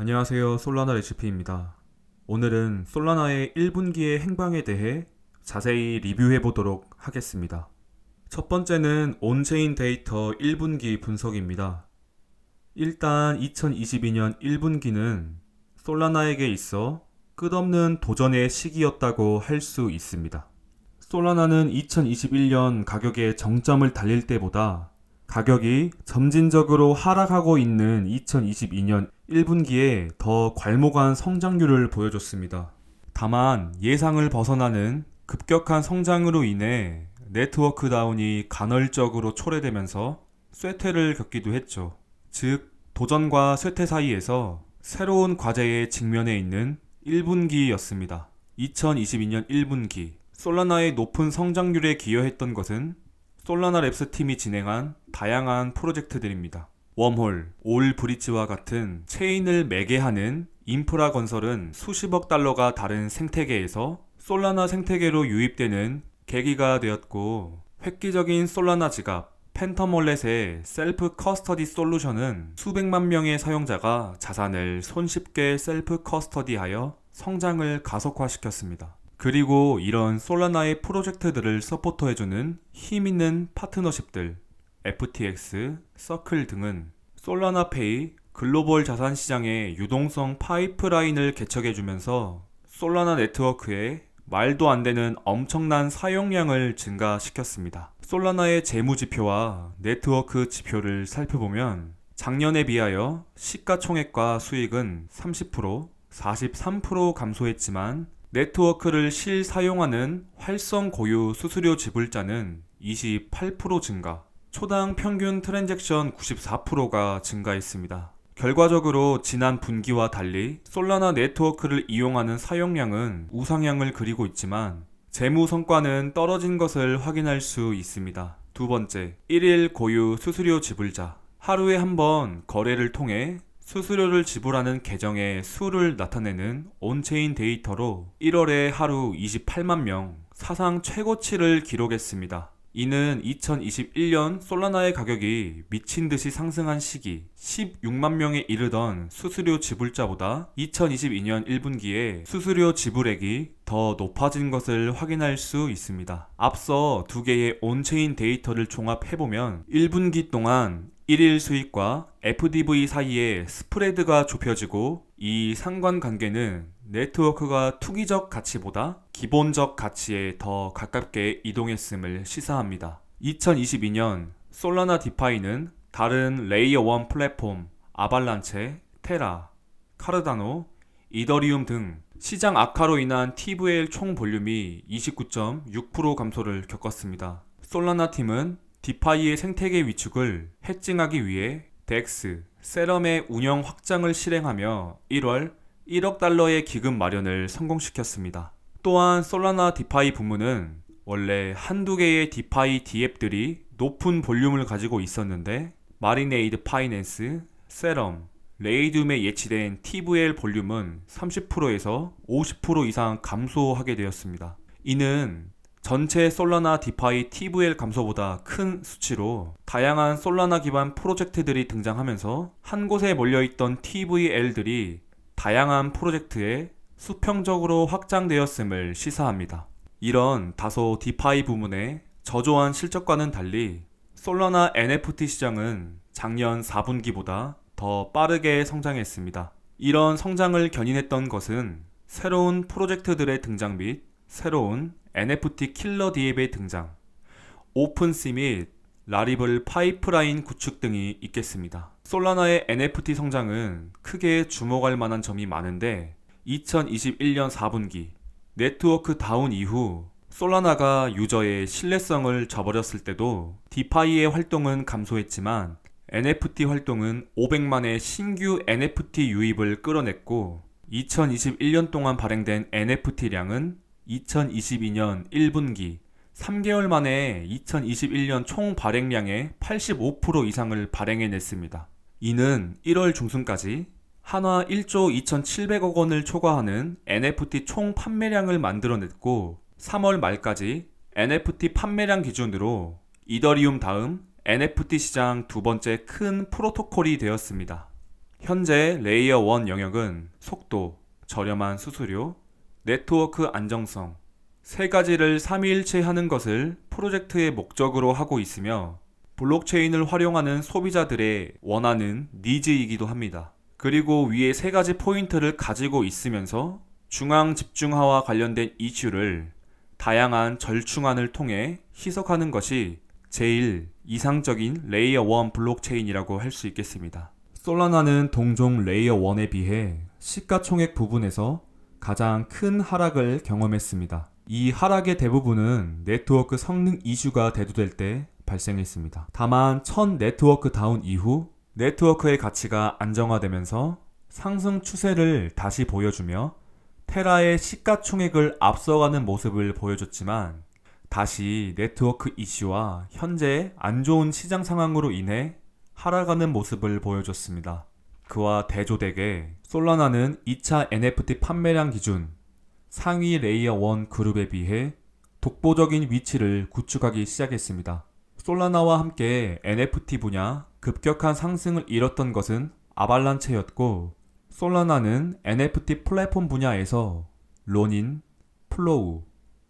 안녕하세요. 솔라나 레시피입니다. 오늘은 솔라나의 1분기의 행방에 대해 자세히 리뷰해 보도록 하겠습니다. 첫 번째는 온체인 데이터 1분기 분석입니다. 일단 2022년 1분기는 솔라나에게 있어 끝없는 도전의 시기였다고 할 수 있습니다. 솔라나는 2021년 가격의 정점을 달릴 때보다 가격이 점진적으로 하락하고 있는 2022년 1분기에 더 괄목한 성장률을 보여줬습니다. 다만 예상을 벗어나는 급격한 성장으로 인해 네트워크 다운이 간헐적으로 초래되면서 쇠퇴를 겪기도 했죠. 즉, 도전과 쇠퇴 사이에서 새로운 과제에 직면해 있는 1분기였습니다. 2022년 1분기 솔라나의 높은 성장률에 기여했던 것은 솔라나 랩스 팀이 진행한 다양한 프로젝트들입니다. 웜홀, 올 브릿지와 같은 체인을 매개하는 인프라 건설은 수십억 달러가 다른 생태계에서 솔라나 생태계로 유입되는 계기가 되었고 획기적인 솔라나 지갑, 펜텀월렛의 셀프 커스터디 솔루션은 수백만 명의 사용자가 자산을 손쉽게 셀프 커스터디하여 성장을 가속화시켰습니다. 그리고 이런 솔라나의 프로젝트들을 서포터해주는 힘있는 파트너십들, FTX, 서클 등은 솔라나페이 글로벌 자산 시장의 유동성 파이프라인을 개척해주면서 솔라나 네트워크에 말도 안 되는 엄청난 사용량을 증가시켰습니다. 솔라나의 재무 지표와 네트워크 지표를 살펴보면 작년에 비하여 시가총액과 수익은 30%, 43% 감소했지만 네트워크를 실사용하는 활성 고유 수수료 지불자는 28% 증가, 초당 평균 트랜잭션 94%가 증가했습니다. 결과적으로 지난 분기와 달리 솔라나 네트워크를 이용하는 사용량은 우상향을 그리고 있지만 재무 성과는 떨어진 것을 확인할 수 있습니다. 두 번째, 1일 고유 수수료 지불자. 하루에 한 번 거래를 통해 수수료를 지불하는 계정의 수를 나타내는 온체인 데이터로 1월에 하루 28만 명 사상 최고치를 기록했습니다. 이는 2021년 솔라나의 가격이 미친 듯이 상승한 시기 16만 명에 이르던 수수료 지불자보다 2022년 1분기에 수수료 지불액이 더 높아진 것을 확인할 수 있습니다. 앞서 두 개의 온체인 데이터를 종합해보면 1분기 동안 1일 수익과 FDV 사이에 스프레드가 좁혀지고 이 상관관계는 네트워크가 투기적 가치보다 기본적 가치에 더 가깝게 이동했음을 시사합니다. 2022년 솔라나 디파이는 다른 레이어 1 플랫폼 아발란체, 테라, 카르다노, 이더리움 등 시장 악화로 인한 TVL 총 볼륨이 29.6% 감소를 겪었습니다. 솔라나 팀은 디파이의 생태계 위축을 해칭하기 위해 덱스, 세럼의 운영 확장을 실행하며 1월 1억 달러의 기금 마련을 성공시켰습니다. 또한 솔라나 디파이 부문은 원래 한두 개의 디파이 디앱들이 높은 볼륨을 가지고 있었는데 마리네이드 파이낸스, 세럼, 레이듐에 예치된 TVL 볼륨은 30%에서 50% 이상 감소하게 되었습니다. 이는 전체 솔라나 디파이 TVL 감소보다 큰 수치로 다양한 솔라나 기반 프로젝트들이 등장하면서 한 곳에 몰려있던 TVL들이 다양한 프로젝트에 수평적으로 확장되었음을 시사합니다. 이런 다소 디파이 부문의 저조한 실적과는 달리 솔라나 NFT 시장은 작년 4분기보다 더 빠르게 성장했습니다. 이런 성장을 견인했던 것은 새로운 프로젝트들의 등장 및 새로운 NFT 킬러 디앱의 등장, 오픈시 및 라리블 파이프라인 구축 등이 있겠습니다. 솔라나의 NFT 성장은 크게 주목할 만한 점이 많은데 2021년 4분기 네트워크 다운 이후 솔라나가 유저의 신뢰성을 저버렸을 때도 디파이의 활동은 감소했지만 NFT 활동은 500만의 신규 NFT 유입을 끌어냈고 2021년 동안 발행된 NFT량은 2022년 1분기 3개월 만에 2021년 총 발행량의 85% 이상을 발행해냈습니다. 이는 1월 중순까지 한화 1조 2,700억 원을 초과하는 NFT 총 판매량을 만들어냈고 3월 말까지 NFT 판매량 기준으로 이더리움 다음 NFT 시장 두 번째 큰 프로토콜이 되었습니다. 현재 레이어 1 영역은 속도, 저렴한 수수료, 네트워크 안정성 세 가지를 삼위일체 하는 것을 프로젝트의 목적으로 하고 있으며 블록체인을 활용하는 소비자들의 원하는 니즈이기도 합니다. 그리고 위에 세 가지 포인트를 가지고 있으면서 중앙 집중화와 관련된 이슈를 다양한 절충안을 통해 희석하는 것이 제일 이상적인 레이어 1 블록체인이라고 할 수 있겠습니다. 솔라나는 동종 레이어 1에 비해 시가총액 부분에서 가장 큰 하락을 경험했습니다. 이 하락의 대부분은 네트워크 성능 이슈가 대두될 때 발생했습니다. 다만 첫 네트워크 다운 이후 네트워크의 가치가 안정화되면서 상승 추세를 다시 보여주며 테라의 시가총액을 앞서가는 모습을 보여줬지만 다시 네트워크 이슈와 현재 안 좋은 시장 상황으로 인해 하락하는 모습을 보여줬습니다. 그와 대조되게 솔라나는 2차 NFT 판매량 기준 상위 레이어 1 그룹에 비해 독보적인 위치를 구축하기 시작했습니다. 솔라나와 함께 NFT 분야 급격한 상승을 이뤘던 것은 아발란체였고 솔라나는 NFT 플랫폼 분야에서 로닌, 플로우,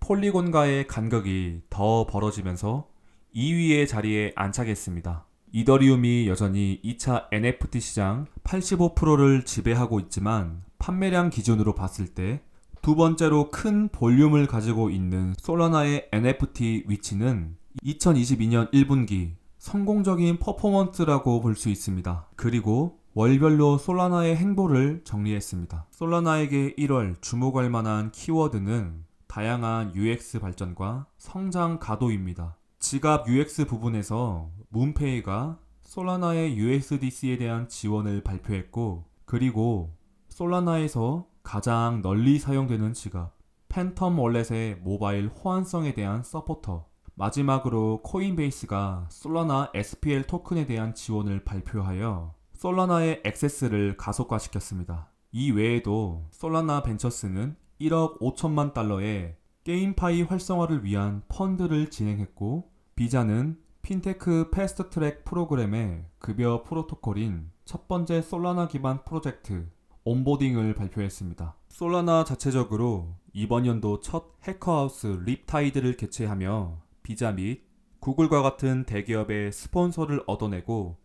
폴리곤과의 간격이 더 벌어지면서 2위의 자리에 안착했습니다. 이더리움이 여전히 2차 NFT 시장 85%를 지배하고 있지만 판매량 기준으로 봤을 때 두 번째로 큰 볼륨을 가지고 있는 솔라나의 NFT 위치는 2022년 1분기 성공적인 퍼포먼스라고 볼 수 있습니다. 그리고 월별로 솔라나의 행보를 정리했습니다. 솔라나에게 1월 주목할 만한 키워드는 다양한 UX 발전과 성장 가도입니다. 지갑 UX 부분에서 문페이가 솔라나의 USDC에 대한 지원을 발표했고, 그리고 솔라나에서 가장 널리 사용되는 지갑, 팬텀 월렛의 모바일 호환성에 대한 서포터, 마지막으로 코인베이스가 솔라나 SPL 토큰에 대한 지원을 발표하여 솔라나의 액세스를 가속화시켰습니다. 이 외에도 솔라나 벤처스는 1억 5천만 달러의 게임파이 활성화를 위한 펀드를 진행했고 비자는 핀테크 패스트 트랙 프로그램의 급여 프로토콜인 첫 번째 솔라나 기반 프로젝트 온보딩을 발표했습니다. 솔라나 자체적으로 이번 연도 첫 해커하우스 립타이드를 개최하며 비자 및 구글과 같은 대기업의 스폰서를 얻어내고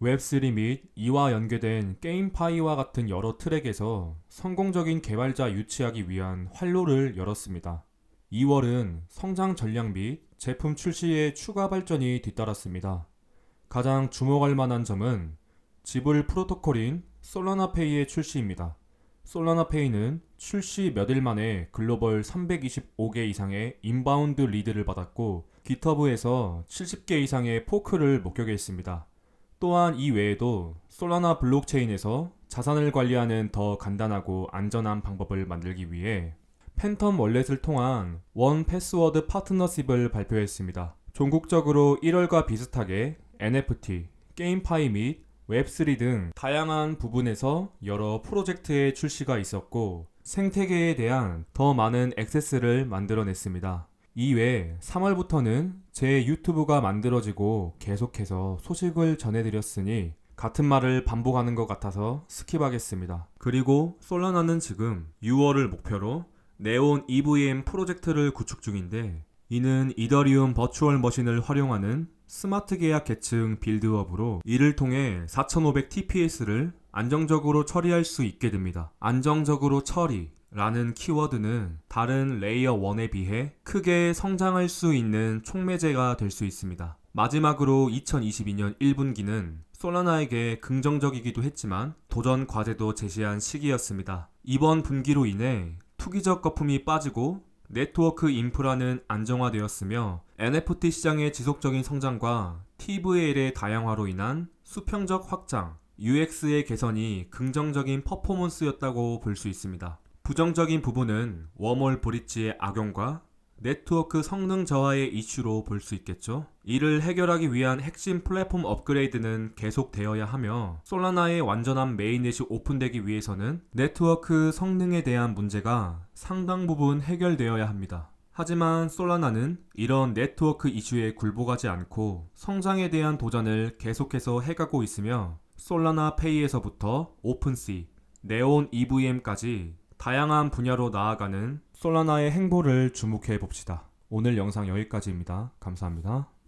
웹3 및 이와 연계된 게임파이와 같은 여러 트랙에서 성공적인 개발자 유치하기 위한 활로를 열었습니다. 2월은 성장 전략 및 제품 출시의 추가 발전이 뒤따랐습니다. 가장 주목할 만한 점은 지불 프로토콜인 솔라나페이의 출시입니다. 솔라나페이는 출시 몇 일 만에 글로벌 325개 이상의 인바운드 리드를 받았고 기터브에서 70개 이상의 포크를 목격했습니다. 또한 이 외에도 솔라나 블록체인에서 자산을 관리하는 더 간단하고 안전한 방법을 만들기 위해 팬텀 월렛을 통한 원 패스워드 파트너십을 발표했습니다. 종국적으로 1월과 비슷하게 NFT, 게임파이 및 웹3 등 다양한 부분에서 여러 프로젝트의 출시가 있었고 생태계에 대한 더 많은 액세스를 만들어냈습니다. 이외 3월부터는 제 유튜브가 만들어지고 계속해서 소식을 전해드렸으니 같은 말을 반복하는 것 같아서 스킵하겠습니다. 그리고 솔라나는 지금 6월을 목표로 네온 EVM 프로젝트를 구축 중인데 이는 이더리움 버추얼 머신을 활용하는 스마트 계약 계층 빌드업으로 이를 통해 4500 TPS를 안정적으로 처리할 수 있게 됩니다. 안정적으로 처리 라는 키워드는 다른 레이어 1에 비해 크게 성장할 수 있는 촉매제가 될 수 있습니다. 마지막으로 2022년 1분기는 솔라나에게 긍정적이기도 했지만 도전 과제도 제시한 시기였습니다. 이번 분기로 인해 투기적 거품이 빠지고 네트워크 인프라는 안정화되었으며 NFT 시장의 지속적인 성장과 TVL의 다양화로 인한 수평적 확장, UX의 개선이 긍정적인 퍼포먼스였다고 볼 수 있습니다. 부정적인 부분은 웜홀 브릿지의 악용과 네트워크 성능 저하의 이슈로 볼 수 있겠죠. 이를 해결하기 위한 핵심 플랫폼 업그레이드는 계속되어야 하며 솔라나의 완전한 메인넷이 오픈되기 위해서는 네트워크 성능에 대한 문제가 상당 부분 해결되어야 합니다. 하지만 솔라나는 이런 네트워크 이슈에 굴복하지 않고 성장에 대한 도전을 계속해서 해가고 있으며 솔라나 페이에서부터 오픈C, 네온 EVM까지 다양한 분야로 나아가는 솔라나의 행보를 주목해 봅시다. 오늘 영상 여기까지입니다. 감사합니다.